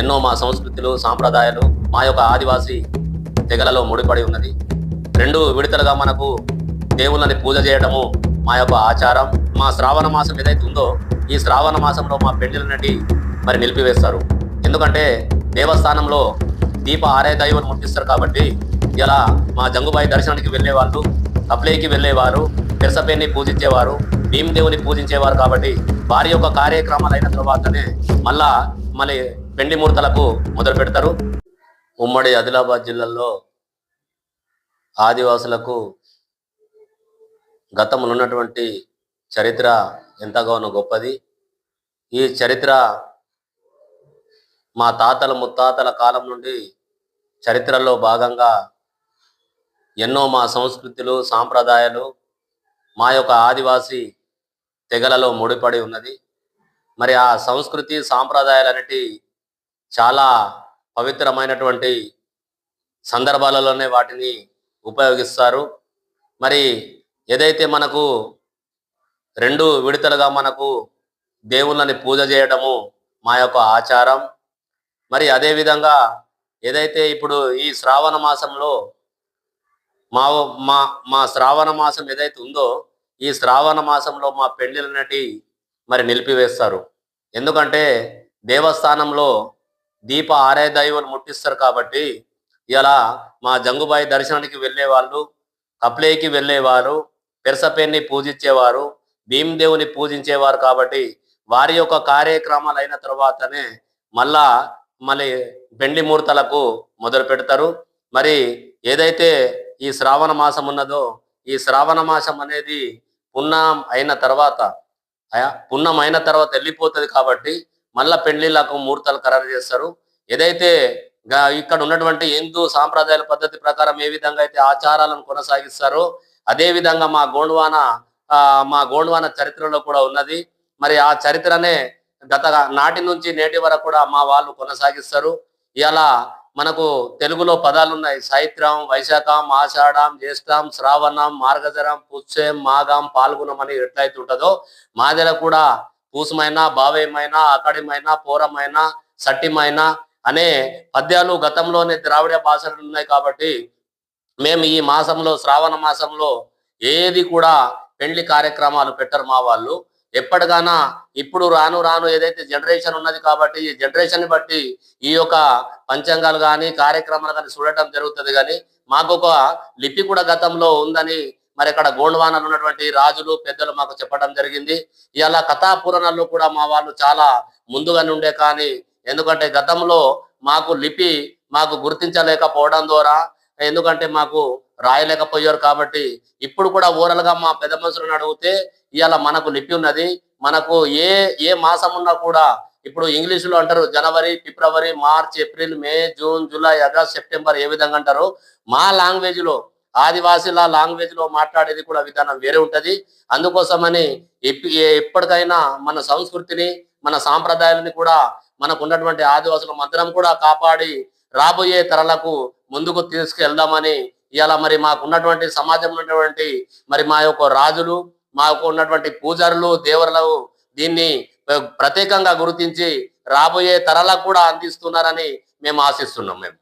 ఎన్నో మా సంస్కృతులు సాంప్రదాయాలు మా యొక్క ఆదివాసీ తెగలలో ముడిపడి ఉన్నది. రెండు విడతలుగా మనకు దేవుళ్ళని పూజ చేయడము మా యొక్క ఆచారం మా శ్రావణ మాసం ఏదైతే ఉందో ఈ శ్రావణ మాసంలో మా పెళ్ళిళ్ళనటి మరి నిలిపివేస్తారు. ఎందుకంటే దేవస్థానంలో దీప ఆరే దైవం ముట్టిస్తారు కాబట్టి ఇలా మా జంగుబాయి దర్శనానికి వెళ్ళేవాళ్ళు కప్లేకి వెళ్ళేవారు పెరసపేని పూజించేవారు భీమదేవుని పూజించేవారు కాబట్టి వారి యొక్క కార్యక్రమాలు అయిన తర్వాతనే మళ్ళా మళ్ళీ పెండి ముహూర్తాలకు మొదలు పెడతారు. ఉమ్మడి ఆదిలాబాద్ జిల్లాలో ఆదివాసులకు గతంలో ఉన్నటువంటి చరిత్ర ఎంతగానో గొప్పది. ఈ చరిత్ర మా తాతల ముత్తాతల కాలం నుండి చరిత్రలో భాగంగా ఎన్నో మా సంస్కృతులు సాంప్రదాయాలు మా యొక్క ఆదివాసి తెగలలో ముడిపడి ఉన్నది. మరి ఆ సంస్కృతి సాంప్రదాయాలన్నిటి చాలా పవిత్రమైనటువంటి సందర్భాలలోనే వాటిని ఉపయోగిస్తారు. మరి ఏదైతే మనకు రెండు విడతలుగా మనకు దేవుళ్ళని పూజ చేయడము మా యొక్క ఆచారం మరి అదేవిధంగా ఏదైతే ఇప్పుడు ఈ శ్రావణ మాసంలో మా మా మా శ్రావణ మాసం ఏదైతే ఉందో ఈ శ్రావణ మాసంలో మా పెళ్ళిళ్ళనటి మరి నిలిపివేస్తారు. ఎందుకంటే దేవస్థానంలో దీప ఆరే దైవం ముట్టిస్తారు కాబట్టి ఇలా మా జంగుబాయి దర్శనానికి వెళ్ళే వాళ్ళు కప్లేకి వెళ్ళేవారు పెరసపేన్ని పూజించేవారు భీమదేవుని పూజించేవారు కాబట్టి వారి యొక్క కార్యక్రమాలు అయిన తర్వాతనే మళ్ళా మళ్ళీ పెండి ముహూర్తాలకు మొదలు పెడతారు. మరి ఏదైతే ఈ శ్రావణ మాసం ఉన్నదో ఈ శ్రావణ మాసం అనేది పున్నం అయిన తర్వాత పున్నం అయిన తర్వాత వెళ్ళిపోతుంది కాబట్టి మళ్ళా పెళ్ళిళ్ళకు ముహూర్తాలు ఖరారు చేస్తారు. ఏదైతే ఇక్కడ ఉన్నటువంటి హిందూ సాంప్రదాయాల పద్ధతి ప్రకారం ఏ విధంగా అయితే ఆచారాలను కొనసాగిస్తారో అదే విధంగా మా గోండ్వాన ఆ, మా గోండ్వాన చరిత్రలో కూడా ఉన్నది. మరి ఆ చరిత్రనే గత నాటి నుంచి నేటి వరకు కూడా మా వాళ్ళు కొనసాగిస్తారు. ఇలా మనకు తెలుగులో పదాలు ఉన్నాయి. సైత్రం వైశాఖం ఆషాఢం జ్యేష్టం శ్రావణం మార్గజరం పుష్యం మాఘం పాల్గొనం అని ఎట్లయితే ఉంటుందో మాదిర కూడా పూసమైన భావేమైనా అకడిమైన పూరమైనా సట్టిమైనా అనే పద్యాలు గతంలోనే ద్రావిడ భాషలు ఉన్నాయి కాబట్టి మేము ఈ మాసంలో శ్రావణ మాసంలో ఏది కూడా పెళ్ళి కార్యక్రమాలు పెట్టరు మా వాళ్ళు. ఎప్పటికైనా ఇప్పుడు రాను రాను ఏదైతే జనరేషన్ ఉన్నది కాబట్టి ఈ జనరేషన్ బట్టి ఈ యొక్క పంచాంగాలు కానీ కార్యక్రమాలు కానీ చూడటం జరుగుతుంది కానీ మాకు ఒక లిపి కూడా గతంలో ఉందని మరి ఇక్కడ గోండ్వానలు ఉన్నటువంటి రాజులు పెద్దలు మాకు చెప్పడం జరిగింది. ఇలా కథాపురాణాల్లో కూడా మా వాళ్ళు చాలా ముందుగానే ఉండే కానీ ఎందుకంటే గతంలో మాకు లిపి మాకు గుర్తించలేకపోవడం ద్వారా ఎందుకంటే మాకు రాయలేకపోయారు కాబట్టి ఇప్పుడు కూడా ఓరల్గా మా పెద్ద మనుషులను అడిగితే ఇవాళ మనకు లిపి ఉన్నది మనకు ఏ ఏ మాసం ఉన్నా కూడా ఇప్పుడు ఇంగ్లీషులో అంటారు January February March April May June July August September ఏ విధంగా అంటారు మా లాంగ్వేజ్లో ఆదివాసీల లాంగ్వేజ్లో మాట్లాడేది కూడా విధానం వేరే ఉంటది. అందుకోసమని ఎప్పటికైనా మన సంస్కృతిని మన సాంప్రదాయాలని కూడా మనకు ఉన్నటువంటి ఆదివాసుల మంత్రం కూడా కాపాడి రాబోయే తరలకు ముందుకు తీసుకెళ్దామని ఇలా మరి మాకు ఉన్నటువంటి సమాజంలో ఉన్నటువంటి మరి మా యొక్క రాజులు మాకు ఉన్నటువంటి పూజారులు దేవరులు దీన్ని ప్రత్యేకంగా గుర్తించి రాబోయే తరాలకు కూడా అందిస్తున్నారని మేము ఆశిస్తున్నాం మేము.